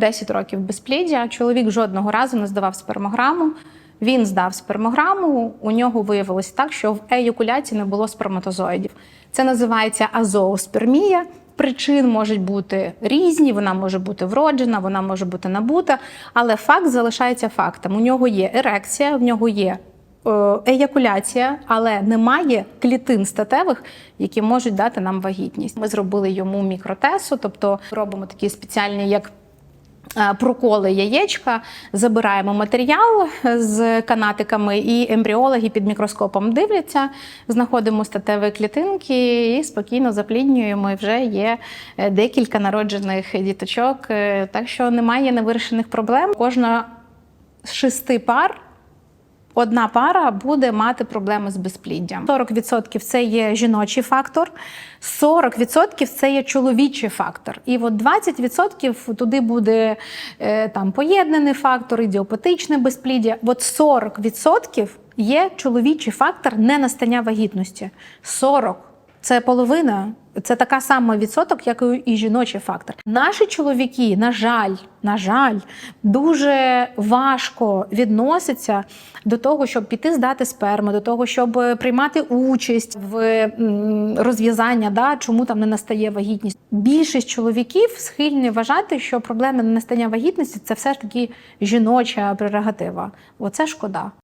10 років безпліддя. Чоловік жодного разу не здавав спермограму. Він здав спермограму. У нього виявилось так, що в еякуляції не було сперматозоїдів. Це називається азооспермія. Причин можуть бути різні, вона може бути вроджена, вона може бути набута, але факт залишається фактом. У нього є ерекція, в нього є е, еякуляція, але немає клітин статевих, які можуть дати нам вагітність. Ми зробили йому мікротесу, тобто робимо такі спеціальні, як Проколи яєчка, забираємо матеріал з канатиками, і ембріологи під мікроскопом дивляться, знаходимо статеві клітинки і спокійно запліднюємо. І вже є е, декілька народжених діточок. Е, Так що немає невирішених проблем. Кожна з шести пар одна пара буде мати проблеми з безпліддям. 40% це є жіночий фактор, 40% це є чоловічий фактор. І от 20% туди буде е, там поєднаний фактор, ідіопатичне безпліддя. От 40% є чоловічий фактор ненастання вагітності. 40 це половина. Це така сама відсоток, як і жіночий фактор. Наші чоловіки, на жаль, на жаль, дуже важко відносяться до того, щоб піти здати сперму, до того, щоб приймати участь в розв'язання, да, чому там не настає вагітність. Більшість чоловіків схильні вважати, що проблеми ненастання вагітності це все ж таки жіноча прерогатива. Оце шкода.